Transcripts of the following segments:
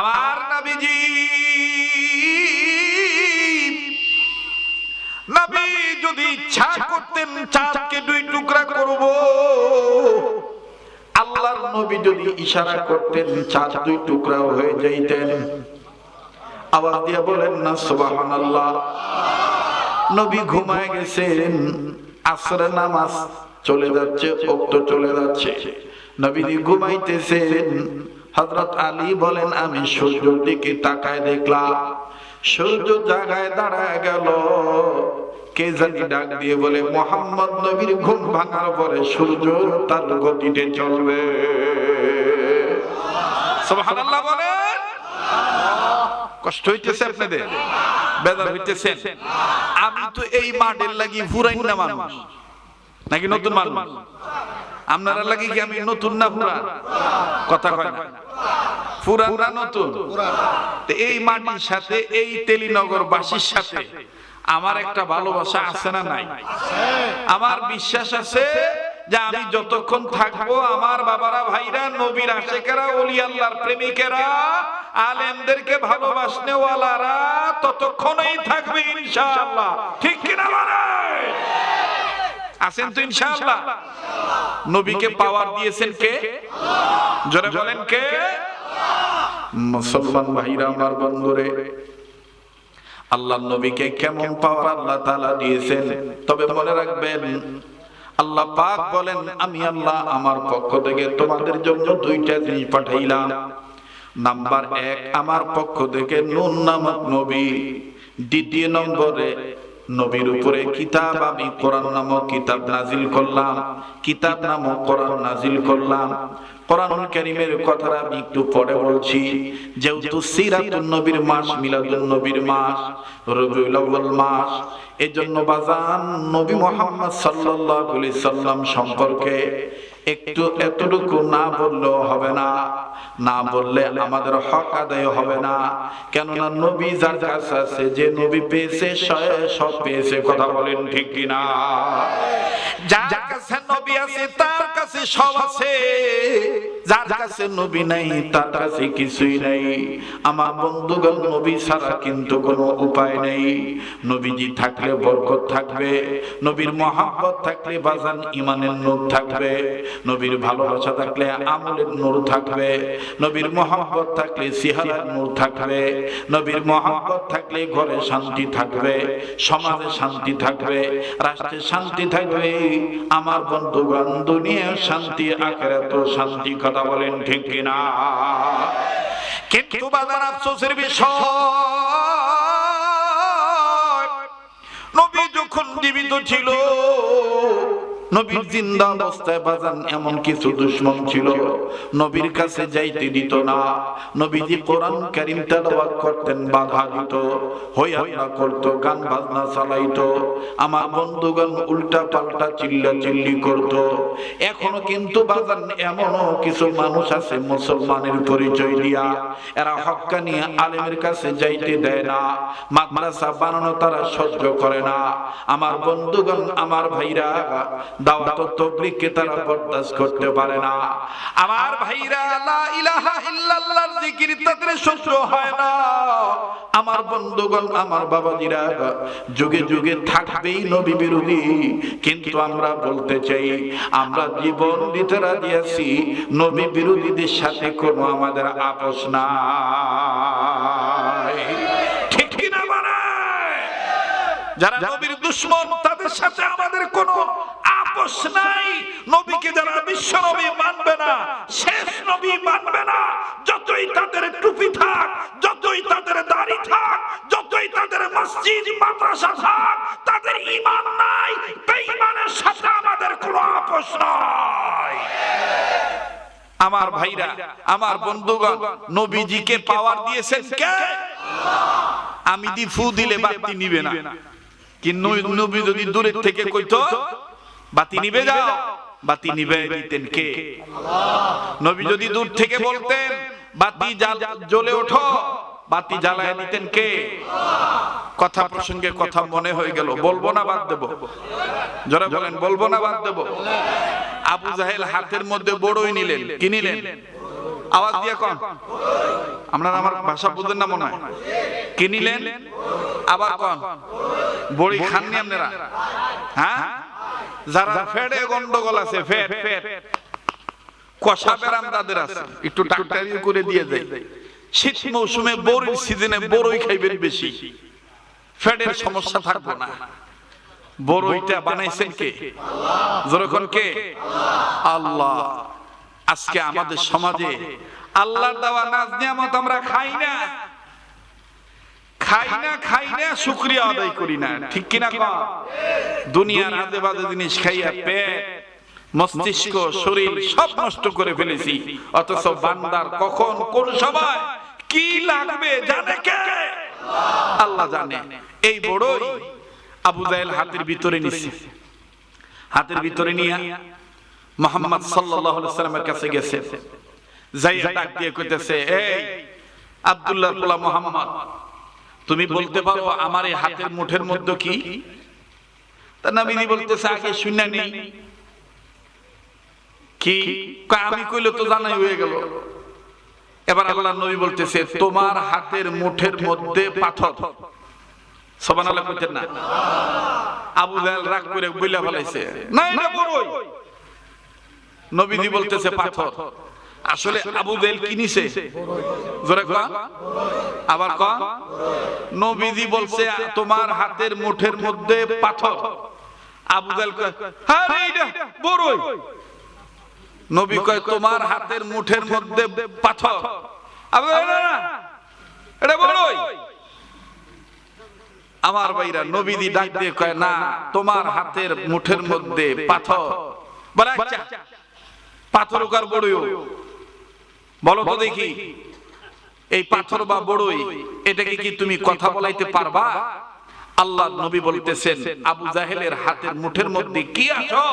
আমার নবীজি। নবী যদি ইচ্ছা করতেন চাঁদকে দুই টুকরা করব। আল্লাহর নবী যদি ইশারা করতেন চাঁদ দুই টুকরা হয়ে যাইতেন। আওয়াজ দিয়ে বলেন না, সুবহানাল্লাহ। নবী ঘুমায় গেছেন, আসরে নামাজ চলে যাচ্ছে অক্ত চলে যাচ্ছে। নবী ঘুমাইতেছেন হযরত আলী বলেন, আমি সূর্যের দিকে তাকায় দেখলাম। সূর্য জায়গায় দাঁড়ায় গেল। কে জানি ডাক দিয়ে বলে, মোহাম্মদ নবীর ঘুম ভাঙার পরে সূর্য তার গতিতে চলবে। সুবহানাল্লাহ বলেন। কষ্ট হইতেছে আপনাদের? বেজার হইতেছেন। আমি তো এই মাঠের লাগি ফুরাই না মানুষ। নাকি নতুন মানুষ? আপনারা লাগি কি আমি নতুন না পুরান? কথা কয় না। পুরান না নতুন? এই মাটির সাথে এই তেলিনগর বাসীর সাথে আমার একটা ভালোবাসা আছে না নাই? আমার বিশ্বাস আছে যে আমি যতক্ষণ থাকব আমার বাবারা ভাইরা নবীর আশেকেরা ওলি আল্লাহর প্রেমিকেরা আলেমদেরকে ভালোবাসনে ওয়ালারা ততক্ষণই থাকবে ইনশাআল্লাহ। ঠিক কিনা মানে আছেন তো ইনশাআল্লাহ। নবীকে পাওয়ার দিয়েছেন কে? জোরে বলেন কে? মুসলমান ভাইরা আমার বন্ধুরে। আল্লাহ নবীকে কেমন পাওয়ার আল্লাহ তাআলা দিয়েছেন? তবে মনে রাখবেন আল্লাহ পাক বলেন আমি আল্লাহ আমার পক্ষ থেকে তোমাদের জন্য দুইটা জিনিস পাঠাইলাম। নাম্বার এক আমার পক্ষ থেকে নুন নামক নবী। দ্বিতীয় নম্বরে নবীর উপরে কিতাব, আমি কোরআন নামক কিতাব নাজিল করলাম। কিতাব নামক কোরআন নাজিল করলাম। কোরআনুল কারীমের কথাটা আমি একটু পরে বলছি। যেহেতু সিরাতুন নবীর মাস, মিলাদুন নবীর মাস রবিউল আউয়াল মাস, এজন্য বাজান নবী মুহাম্মদ সাল্লাল্লাহু আলাইহি সাল্লাম সম্পর্কে একটু এতটুকু না বললেও হবে না। না বললে আমাদের হক আদায় হবে না। কেননা নবী যার কাছে আছে, যে নবী পেয়েছে সব পেয়েছে। কথা বলেন ঠিক কিনা? যার কাছে নবী আছে, তার কাছে সব আছে। যার কাছে নবী নাই, তার কাছে কিছুই নাই। আমার বন্ধুগণ, নবী ছাড়া কিন্তু কোনো উপায় নেই। নবীজি থাকলে বরকত থাকবে, নবীর মহাব্বত থাকলে বাজান ইমানের নূর থাকবে। নবীর ভালোবাসা থাকলে আমলের নূর থাকবে। নবীর মহাব্বত থাকলে সিহারার নূর থাকবে। নবীর মহাব্বত থাকলে ঘরে শান্তি থাকবে, সমাজে শান্তি থাকবে, রাষ্ট্রে শান্তি থাকবে। আমার বন্ধুগণ দুনিয়া শান্তি আখেরাত শান্তি কথা বলেন ঠিক কিনা? কিন্তু বাজার আফসোসের বিষয়, নবী যখন জীবিত ছিল নবীর জিন্দা অবস্থায় বাজান এমন কিছু দুশ্মন ছিল। নবীর কাছে যাইতে দিত না। নবীজি কোরআন কারীম তেলাওয়াত করতেন বাধা দিত হই হল্লা করত গান বাজনা চালাইতো। আমার বন্ধুগণ উল্টা পাল্টা চিল্লা চিল্লি করত। এখনও কিন্তু বাজান এমনও কিছু মানুষ আছে মুসলমানের পরিচয় দিয়া। এরা হক্কানি আলেমের কাছে যাইতে দেয় না। মাদ্রাসা বানানো তারা সহ্য করে না। আমার বন্ধুগণ আমার ভাইরা দাওয়াত তবলিগকে তারা বরদাস্ত করতে পারে না। আমার ভাইরা লা ইলাহা ইল্লাল্লাহর জিকির তাদের সহ্য হয় না। আমার বন্ধুগণ আমার বাবাজিরা যুগে যুগে থাকবেই নবী বিরোধী। কিন্তু আমরা বলতে চাই আমরা জীবন দিতে রাজি আছি নবী বিরোধীদের সাথে কোনো আমাদের আপোষ কিনা মানে? যারা নবীর দুশ্মন তাদের সাথে আমাদের কোনো আপোষ নাই নবীকে যারা বিশ্ব নবী মানবে না, শেষ নবী মানবে না। যতই তাদের টুপি থাক, যতই তাদের দাড়ি থাক, যতই তাদের মসজিদ, মাদ্রাসা থাক, তাদের ঈমান নাই, বেঈমানের সাথে আমাদের কোনো আপোষ নাই। আমার ভাইরা, আমার বন্ধুগণ, নবীজিকে পাওয়ার দিয়েছেন কে? আমি দি ফু দিলে বাতি নিবে না। কিন্তু নবী যদি দূরের থেকে কইতো বাতি নিবে যাও। বাতি নিবে দিতেন কে? নবী যদি দূর থেকে বলতেন বাতি জ্বাল- জ্বলে ওঠো। বাতি জ্বালায় দিতেন কে? কথা প্রসঙ্গে কথা মনে হয়ে গেল বলব না বাদ দেব। যারা বলেন বলব না বাদ দেব। আবু জাহেল হাতের মধ্যে বড়ই নিলেন। কি নিলেন? আওয়াজ দিয়ে কন। আপনারা আমার ভাষা বুঝলেন না মনে হয়। কিনিলেন আবার কন। বড়ি খাননি আপনারা? হ্যাঁ? যারা গন্ডগোল আছে কষা তাদের আছে। একটু ডাক্তারি করে দিয়ে দেয় শীত মৌসুমে বড়ির সিজনে বড়ই খাইবেন বেশি। ফেডের সমস্যা থাকব না। বড়ইটা বানাইছেন কে? যেরকম কে? আল্লাহ। আজকে আমাদের সমাজে আল্লাহর দেওয়া নাজ নিয়ামত আমরা খাই না। খাই না খাই না শুক্রিয়া আদায় করি না। ঠিক কিনা কম দুনিয়ার জিনিস খাইয়া পেট মস্তিষ্ক শরীর সব নষ্ট করে ফেলেছি। অথচ বান্দার কখন কোন সময় কি লাগবে জানে কে? আল্লাহ জানে। এই বড়ই আবু জাহেল হাতের ভিতরে নিছে। হাতের ভিতরে নিয়ে মোহাম্মদ সাল্লাল্লাহু আলাইহি সাল্লামের কাছে গেছে। যাইয়া ডাক দিয়ে কইতেছে এই পোলা মোহাম্মদ। তুমি বলতে পারো আমার এই হাতের মুঠের মধ্যে কি? তা নবীজি বলতেছে আগে শুনে নেই। কি? আমি কইলে তো জানাই হয়ে গেল। এবার আল্লাহ নবী বলতেছে তোমার হাতের মুঠের মধ্যে পাথর। সবানাল্লাহ কইতেন না। আবু জাহেল রাগ করে বইলা ফেলাইছে না এটা বড়ই। নবীজি বলতেছে পাথর। আসলে আবু জাহেল কি নিছে জোরে কন। আবার কন। নবীজি বলছে তোমার হাতের মুঠের মধ্যে পাথর। আবু জাহেল কয় আরে এটা বড়ই নবী কয় তোমার হাতের মুঠের মধ্যে পাথর। আবু এটা বড়ই আমার ভাইরা নবীদি ডাক দিয়ে কয় না তোমার হাতের মুঠের মধ্যে পাথর। বলে আচ্ছা পাথর কার বড়ই বলো তো দেখি। এই পাথর বা বড়ই এটাকে কি তুমি কথা বলাইতে পারবা? আল্লাহ নবী বলতেছেন আবু জাহেলের হাতের মুঠের মধ্যে কি আছো?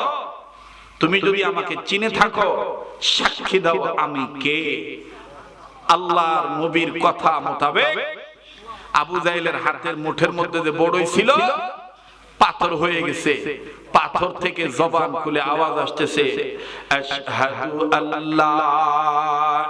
তুমি যদি আমাকে চিনে থাকো সাক্ষী দাও আমি কে? আল্লাহর নবীর কথা মোতাবেক আবু জাহেলের হাতের মুঠের মধ্যে যে বড়ই ছিল পাথর হয়ে গেছে। পাথর থেকে জবান খুলে আওয়াজ আসতেছে। আশহাদু আল্লাহ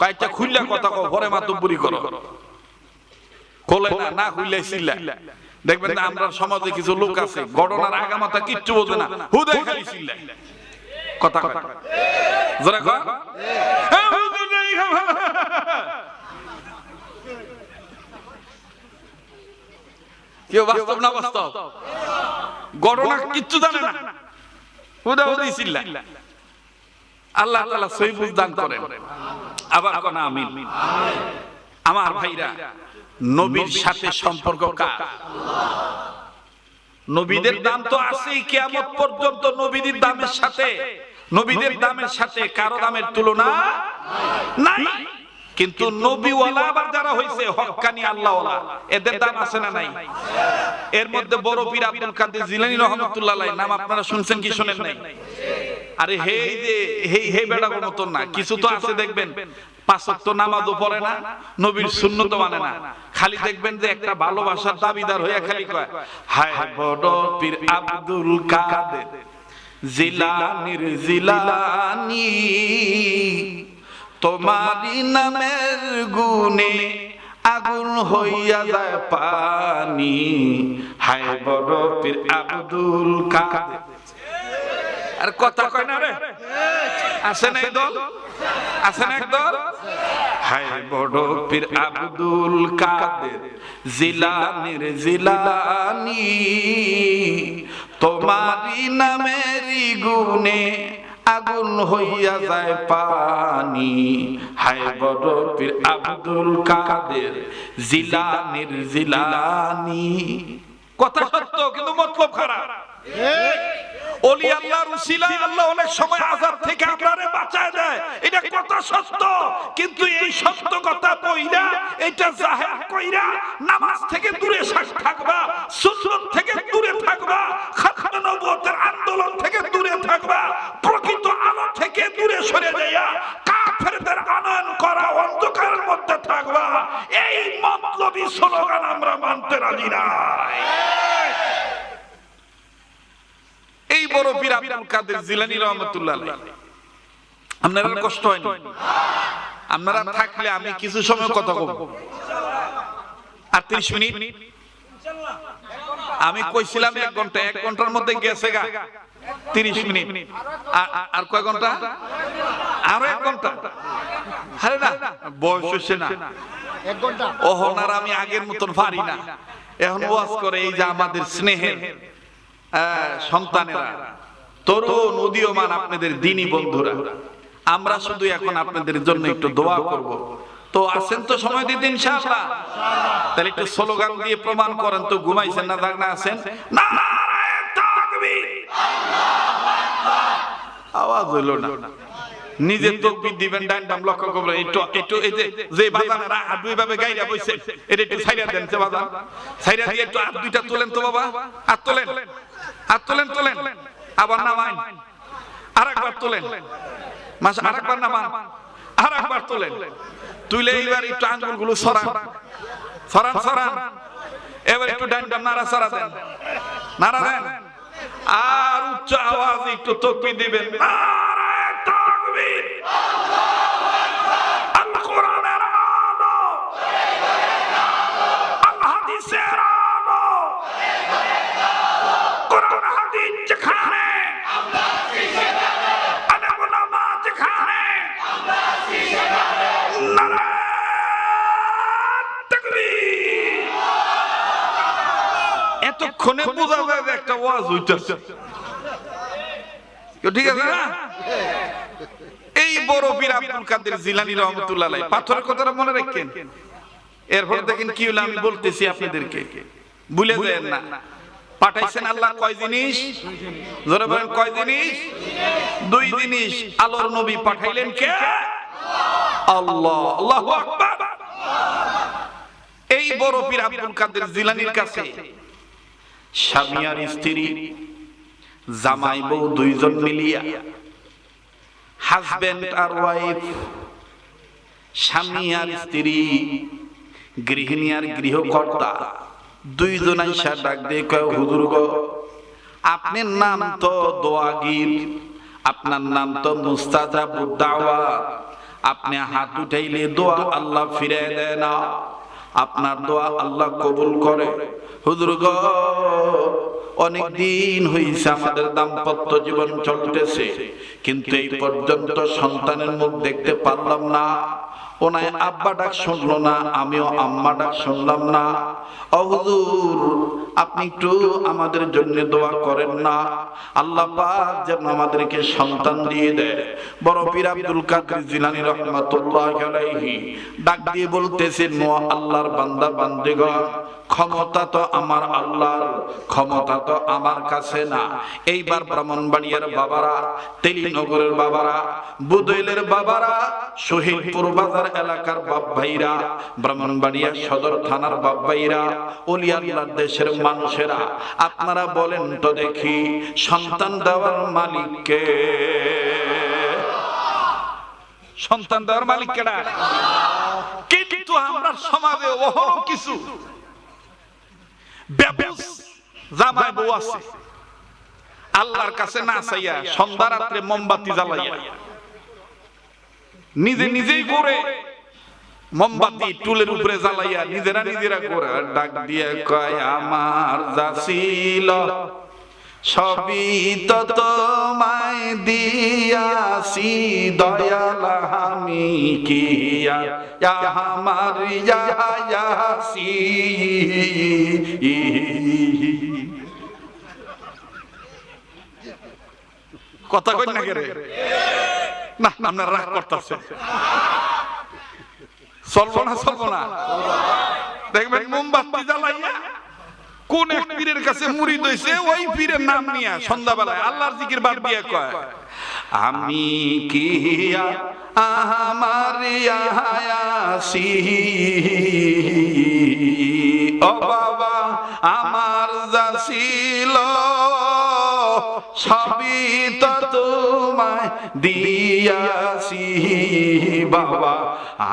কয়েকটা খুললা কথা কও পরে মাতব্বরি করো। কোলে না না সিল্লা দেখবেন না আমরা সমাজে কিছু লোক আছে গড়নার আগামাতা কিচ্ছু বোঝে না। হুদাই খালি সিল্লা কথা কথা জোরে কেউ বাস্তব না বাস্তব? ঘটনা কিচ্ছু জানে না। হুদা হুদি চিল্লা আল্লাহ তাআলা সহি বুঝদান করেন। আবার কোন আমিন। আমার ভাইরা, নবীর সাথে সম্পর্ক কার? নবীদের দাম তো আছেই কিয়ামত পর্যন্ত নবীদের দামের সাথে। নবীদের দামের সাথে কারও দামের তুলনা নাই। কিন্তু নবীওয়ালা আবার যারা হইছে হক্কানি আল্লাহওয়ালা, এদের দাম আছে না নাই? এর মধ্যে বড় পীর আব্দুল কাদের জিলানী রহমাতুল্লাহ নাম আপনারা শুনছেন কি শুনেন নাই? আরে হে যে হে হে বেড়া মতন না কিছু তো আছে দেখবেন পাঁচ ওয়াক্ত নামাজও পড়ে না নবীর সুন্নত মানে না। খালি দেখবেন যে একটা ভালোবাসার দাবিদার হইয়া খালি কয় হায় বড় পীর আব্দুল কাদের। জিলানির জিলানি তোমারি নামের গুণে আগুন হইয়া যায় পানি। হায় বড় পীর আব্দুল কাদের। আর কথা কয় না রে? আছে না এই দল? আছে না একদল হায় বড় পীর আব্দুল কাদের জিলানির জিলানি তোমারি নামেরই গুণে আগুন হইয়া যায় পানি। হায় বড় পীর আব্দুল কাদের জিলানির জিলানি। কথা সত্য কিন্তু মতলব খারাপ। ওলি আল্লাহর উসিলায় আল্লাহ অনেক সময় আযাব থেকে আপনারে বাঁচায় দেয়। এটা কথা সত্য, কিন্তু এই সত্য কথা কইরা এটা জাহের কইরা নামাজ থেকে দূরে থাক- থাকবা, সুন্নাত থেকে দূরে থাকবা, খাতমে নবুয়তের আন্দোলন থেকে দূরে থাকবা, প্রকৃত আলো থেকে দূরে সরে যাইয়া কাফেরদের আনয়ন করা, অন্ধকারের মধ্যে থাকবা। এই মতলবী স্লোগান আমরা মানতে রাজি নাই। বড় পীর আব্দুল কাদের জিলানী রহমতুল্লাহ। আপনার কষ্ট হয়নি? আপনারা থাকলে আমি কিছু সময় কথা বলব। আর ত্রিশ মিনিট? আমি কইছিলাম এক ঘণ্টা এক ঘণ্টার মধ্যে গেছে গা। তিরিশ মিনিট। আর- কয় ঘণ্টা? আরও এক ঘণ্টা। আরে না বয়স হচ্ছে না। এক ঘণ্টা। ওহন আর আমি আগের মতন পারি না। এখন ওয়াজ করে এই যে আমাদের স্নেহের সন্তানেরা, তরুণ, উদীয়মান আপনাদের দিনী বন্ধুরা, আমরা শুধু এখন আপনাদের জন্য একটু দোয়া করব। তো আছেন তো সময় দিতে ইনশাআল্লাহ। তাহলে একটু স্লোগান দিয়ে প্রমাণ করেন তো ঘুমাইছেন না, জাগনা আছেন? নারায়ে আওয়াজ হইল না। নিজের তকবির দিবেন, ডান বাম লক্ষ্য করবেন। একটু একটু এই যে যে বাজানেরা আর দুই ভাবে গাইরা বইছে, এটা একটু সাইরা দেন সে বাজান। সাইরা দিয়ে একটু আর দুইটা তোলেন তো বাবা। আর তোলেন। আর তোলেন তোলেন। আবার নামাইন আরেকবার তোলেন। আর একবার নামান। আরেকবার তোলেন। তুলে এইবার একটু আঙ্গুলগুলো সরান। সরান। সরান এবার একটু ডান ডান নাড়া সরা দেন। নাড়া দেন। আর উচ্চ আওয়াজ একটু তকবি দিবেন। নারায়ে তাকবীর আল কোরআনের আলো আল হাদিসের আলো কোরআন হাদিস যেখানে আলেম ওলামা যেখানে নারায়ে তাকবীর এতক্ষণে বোঝা যায় যে একটা ওয়াজ হইতেছে। ঠিক আছে না? এই বড় পীর আব্দুল কাদের জিলানী রহমতুল্লাহ আলাইহি। পাথরের কথাটা মনে রাখেন। এরপর দেখেন কি হলো আমি বলতেছি আপনাদেরকে। ভুলে যায় না। পাঠাইছেন আল্লাহ কয় জিনিস? জোরে বলেন কয় জিনিস? দুই জিনিস। আলোর নবী পাঠাইলেন কে? আল্লাহ। আল্লাহু আকবার। এই বড় পীর আব্দুল কাদের জিলানির কাছে। স্বামী আর স্ত্রী, জামাই বউ দুইজন মিলিয়া হাজবেন্ড আর ওয়াইফ স্বামী আর স্ত্রী, গৃহিণী আর গৃহকর্তা, দুইজন আইসা ডাক দিয়ে কয়, হুজুর গো, আপনার নাম তো দোয়াগির আপনার নাম তো মুস্তাজাবুদ দাওয়াত, আপনি হাত উঠাইলে দোয়া আল্লাহ ফিরে দেয় না। আপনার দোয়া আল্লাহ কবুল করে। হুজুর গ, অনেক দিন হয়েছে আমাদের দাম্পত্য জীবন চলতেছে, কিন্তু এই পর্যন্ত সন্তানের মুখ দেখতে পারলাম না। ওনায় আব্বা ডাক শুনলো না, আমিও আম্মা ডাক শুনলাম না। হুজুর আপনি একটু আমাদের জন্য দোয়া করেন না। আল্লাহ যেন আমাদেরকে সন্তান দিয়ে দেয়। বড় পীর আব্দুল কাদের জিলানী ডাক দিয়ে বলতেছেন নো আল্লাহর বান্দা, বান্দিগণ ক্ষমতা তো আমার আল্লাহর, ক্ষমতা তো আমার কাছে না। এইবার ব্রাহ্মণবাড়িয়ার বাবারা, তেলিনগরের বাবারা বুদইলের বাবারা, শহীদপুর বাজার এলাকার বাপ ভাইরা, ব্রাহ্মণবাড়িয়া সদর থানার বাপ ভাইরা অলিয়াল্লাহ দেশের মানুষেরা, আপনারা বলেন তো দেখি, সন্তান দেওয়ার মালিককে সন্তান দেওয়ার মালিক কেডা? কিন্তু আমরা সমাজে ওহরও কিছু। বেবুস, জামাই বউ আছে। আল্লাহর কাছে না চাইয়া সন্ধ্যা রাত্রে মোমবাতি জ্বালাইয়া নিজে নিজেই করে মোমবাতি টুলের উপরে জ্বালাইয়া নিজেরা নিজেরা করে ডাক দিয়ে কয়, আমার যাছিল সবই তো তোমায় দিয়াছি, দয়াল আমি কিয়া। আমার ইয়া ইয়াসি কথা কই না রে না, আপনার রাগ করতেছে। চলবো না চলবো না। দেখবেন মোমবাতি জ্বালাইয়া কোন এক পীরের কাছে মুড়ি হইছে, ওই পীরের নাম নিয়ে সন্ধ্যাবেলায় আল্লাহর জিকির বাদ দিয়ে কয়, আমি কি আমার আয়াসি? ও বাবা, আমার যাছিল সবই তো তোমায় দিয়াছি, বাবা।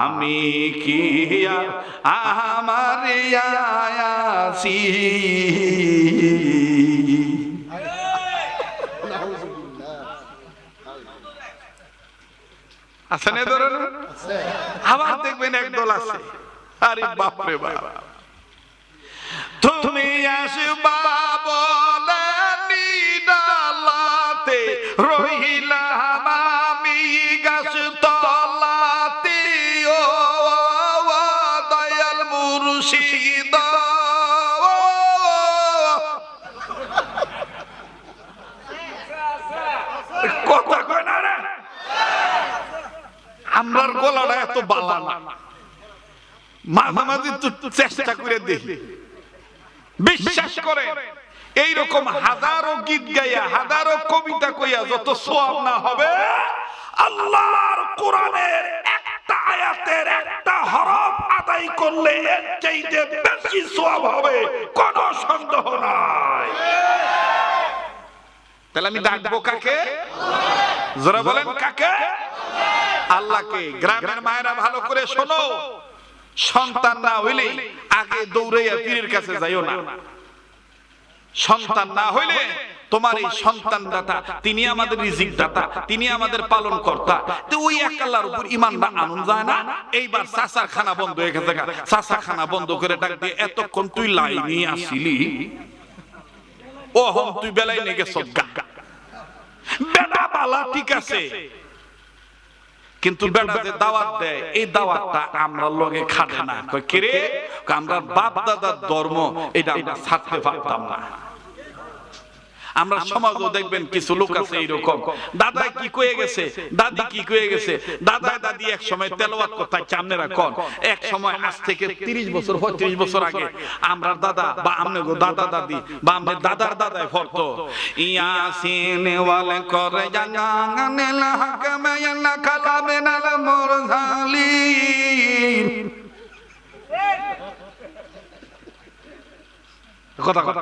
আমি কি আমার আয়াসি আছে না ধরেন আবার দেখবেন একদল আছে। আরে বাপরে বাপ। তুমি আসবা আমরার গলাটা এত বালা না। মাঝে মাঝে তো চেষ্টা করে দেখি। বিশ্বাস করে। এইরকম হাজারো গীত গাইয়া হাজারো কবিতা কইয়া যত সোয়াব না হবে আল্লাহর কোরআনের একটা আয়াতের একটা হরফ আদায় করলে এর চাইতে বেশি সোয়াব হবে কোনো সন্দেহ নাই। তাহলে আমি ডাকবো কাকে? যারা বলেন কাকে? আল্লাহকে, গ্রামের মায়েরা ভালো করে শোনো। সন্তান না হইলে আগে দৌড়াইয়া পীরের কাছে যাইও না। সন্তান না হইলে তোমার এই সন্তান দাতা তিনি আমাদের রিজিক দাতা তিনি আমাদের পালন কর্তা তো ওই এক আল্লাহর উপর ইমান না আনুন যায় না? এইবার চাচার খানা বন্ধ হয়ে গেছে চাচা খানা বন্ধ করে ডাক দিয়ে, এতক্ষণ তুই লাইনি আসিলি? ও হম, তুই বেলায় নেগে সজ্ঞা বেটা বালা, ঠিক আছে। কিন্তু বেটা যে দাওয়াত দেয় এই দাওয়াতটা আমরা লগে খাটে না। কয় কে রে আমরা বাপ দাদার ধর্ম এটা আমরা ছাড়তে পারতাম না। আমরা সমাজও দেখবেন কিছু লোক আছে এইরকম। দাদা কি কয়ে গেছে? দাদি কি কয়ে গেছে? দাদা দাদি এক সময় তেলাওয়াত করতে চামনেরা কোন এক সময় আজ থেকে 30 বছর 35 বছর আগে আমরা দাদা বা আমনে গো দাদা দাদি বা আমনে দাদার দাদাই ফরতো ইয়াসিন ওয়াল করে জানাঙ্গানেল হাকমে ইয়ানা কালামেনাল মুরসালিন কথা কথা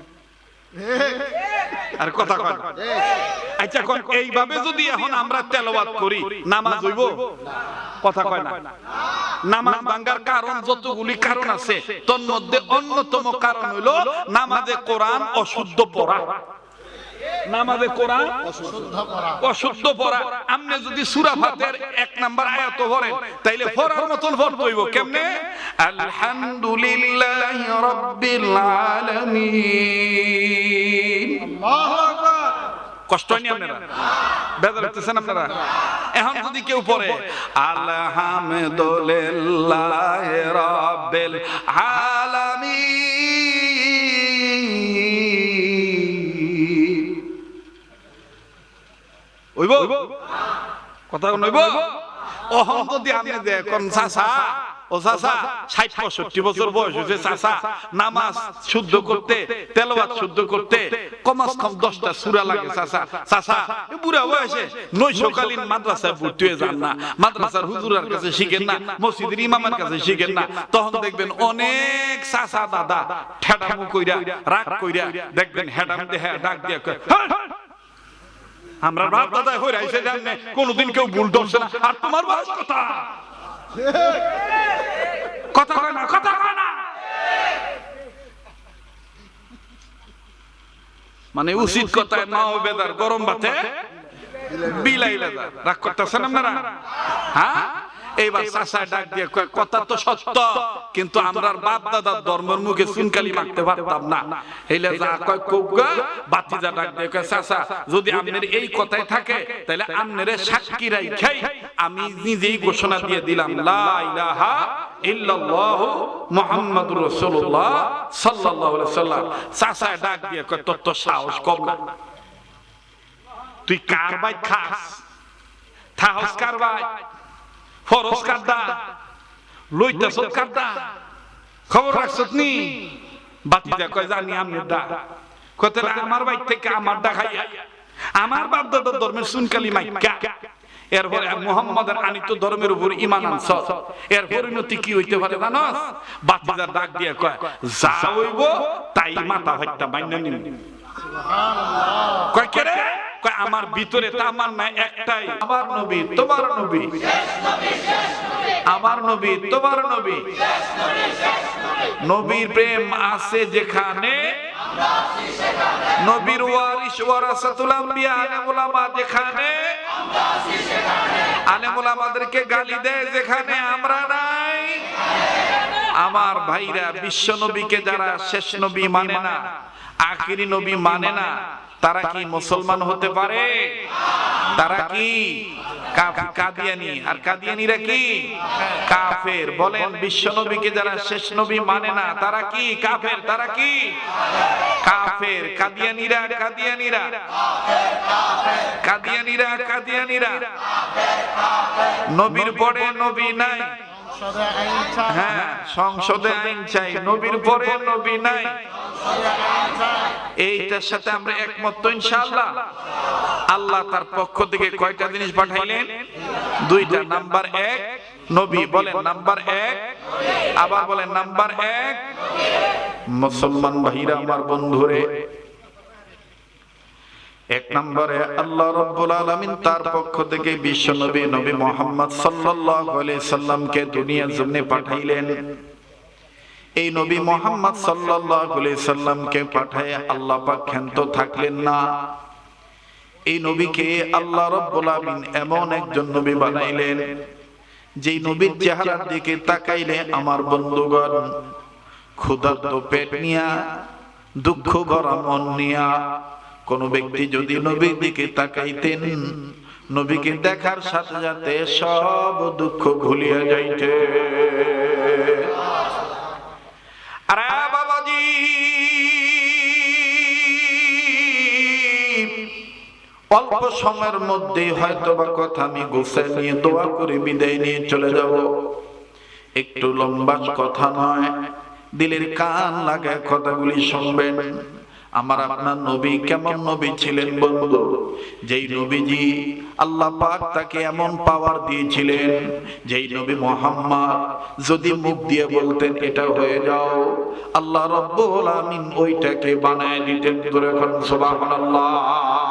আর কথা আচ্ছা এইভাবে যদি এখন আমরা তেলাওয়াত করি, নামাজ হইব? কথা কয় না। নামাজ ভাঙ্গার কারণ যতগুলি কারণ আছে অন্যতম কারণ হইল নামাজে কোরআন অশুদ্ধ পড়া। নামাজে কোরআন অশুদ্ধ পড়া। আপনি যদি সূরা ফাতিহার এক নাম্বার আয়াত পড়েন তাইলে পড়ার মতন পড়তে হইব। কেমনে? আলহামদুলিল্লাহি রাব্বিল আলামিন। কষ্ট হয়নি আপনারা? বেজার হইতেছেন আপনারা? এখন যদি কেউ পড়ে আলহামদুলিল্লাহ রাব্বিল আলামিন। হইব কথা নইব? অহম যদি আপনি দেখুন চাচা। ও চাচা ষাট পঁয়ষট্টি বছর বয়স হয়েছে চাচা। নামাজ শুদ্ধ করতে তেলাওয়াত শুদ্ধ করতে কমাস কম দশটা সুরা লাগে চাচা। চাচা বুড়া বয়সে নৈশকালীন মাদ্রাসায় ভর্তি হয়ে যান না। মাদ্রাসার হুজুরের কাছে শিখেন না মসজিদের ইমামের কাছে শিখেন না। তখন দেখবেন অনেক চাচা দাদা ঠেডামু কইরা রাগ কইরা দেখবেন হেডাম দেহে ডাক দিয়া কয়, "হেই, হেই, আমরা বাপ দাদা হয়ে রাইছে জানে কোনদিন কেউ ভুল ধরছে না। আর তোমার বয়স কথা। কথা কয় না কথা কয় না। মানে উচিত কথায় নাও বেদার গরম ভাতে বিলাই বেদার রাগ করতেছেন আপনারা? হ্যাঁ? এইবার চাষায় ডাক দিয়ে কথা তো সত্য কিন্তু আমরা বাপ দাদার ধর্মের মুখে সুনকালি মারতে পারতাম না। এইলে যা কয় কোগা বাতিজা ডাক দিয়ে কয়, চাচা যদি আপনার এই কথাই থাকে তাহলে আপনার সাক্ষী রাইখাই আমি নিজেই ঘোষণা দিয়ে দিলাম লা ইলাহা ইল্লাল্লাহু মুহাম্মাদুর রাসূলুল্লাহ সাল্লাল্লাহু আলাইহি সাল্লাম। চাচায় ডাক দিয়ে কয় তোর তো সাহস কম না। তুই কার বাই খাস। থাহস কার বাই কার দা লইতাছ দা খবর রাখছত নি বাতিজা কয়, জানি আমি দা। কত আমার বাই থেকে আমার দা খাইয়া, আমার বাপ দাদার ধর্মের সুনকালি মাইকা। এরপরে মোহাম্মদের আনিত ধর্মের উপর ইমান আনছ। এর পরিণতি কি হইতে পারে জানস? বাতিজার ডাক দিয়ে কয়, যা হইব, তাই মাথা হত্যা বাইনা নিন কয়, কে রে? আমার ভিতরে তামার নাই, একটাই। আমার নবী, তোমার নবী। আমার নবী, তোমার নবী। নবীর প্রেম আছে যেখানে? নবীর ওয়ারিস ওয়ারাসাতুল আম্বিয়া, আলেম ওলামা যেখানে? আলেম ওলামাদেরকে গালি দেয় যেখানে আমরা নাই? আমার ভাইরা বিশ্ব নবীকে যারা শেষ নবী মানে না, আখিরি নবী মানে না। তারা কি মুসলমান হতে পারে? তারা কি কাদিয়ানি? আর কাদিয়ানিরা কি? কাফের। বলেন বিশ্ব নবীকে যারা শেষ নবী মানে না তারা কি কাফের? তারা কি কাফের? কাদিয়ানিরা কাদিয়ানিরা কাদিয়ানিরা। কাদিয়ানিরা নবীর পরে নবী নাই। হ্যাঁ সংসদে আইন চাই। নবীর পরে নবী নাই। এইটার সাথে আমরা একমত তো ইনশাআল্লাহ। আল্লাহ তার পক্ষ থেকে কয়টা জিনিস পাঠাইলেন? দুইটা নাম্বার এক নবী বলেন নাম্বার এক। আবার বলেন নাম্বার এক। মুসলমান ভাইরা আমার বন্ধুরে এক নম্বরে আল্লাহ রব্বুল আলামিন তার পক্ষ থেকে বিশ্ব নবী নবী মোহাম্মদ সাল্লামকে দুনিয়ার জন্য পাঠাইলেন। এই নবী মোহাম্মদ সাল্লাল্লাহু আলাইহি পাঠায় আল্লাহ পাক ক্ষান্ত থাকলেন না। এই নবীকে আল্লাহ রব্বুল আলামিন এমন একজন নবী বানাইলেন, যেই নবীর চেহারার দিকে তাকাইলে আমার বন্ধুগণ ক্ষুধার্ত পেট নিয়া দুঃখ ভরা মন নিয়া কোন ব্যক্তি যদি নবীর দিকে তাকাইতেন নবীকে দেখার সাথে সাথে সব দুঃখ ভুলিয়া যাইতে। আরে বাবাজি! অল্প সময়ের মধ্যেই হয়তো বা কথা আমি গোসাই নিয়ে দোয়া করে বিদায় নিয়ে চলে যাব। একটু লম্বা কথা নয় দিলের কান লাগে কথাগুলি শুনবেন। আমার আপনার নবী কেমন নবী ছিলেন বন্ধু? যেই নবীজি আল্লাহ পাক তাকে এমন পাওয়ার দিয়েছিলেন, যেই নবী মোহাম্মদ যদি মুখ দিয়ে বলতেন এটা হয়ে যাও, আল্লাহ রব্বুল আমিন ওইটাকে বানায় দিতেন। তোর এখন সুবহানাল্লাহ।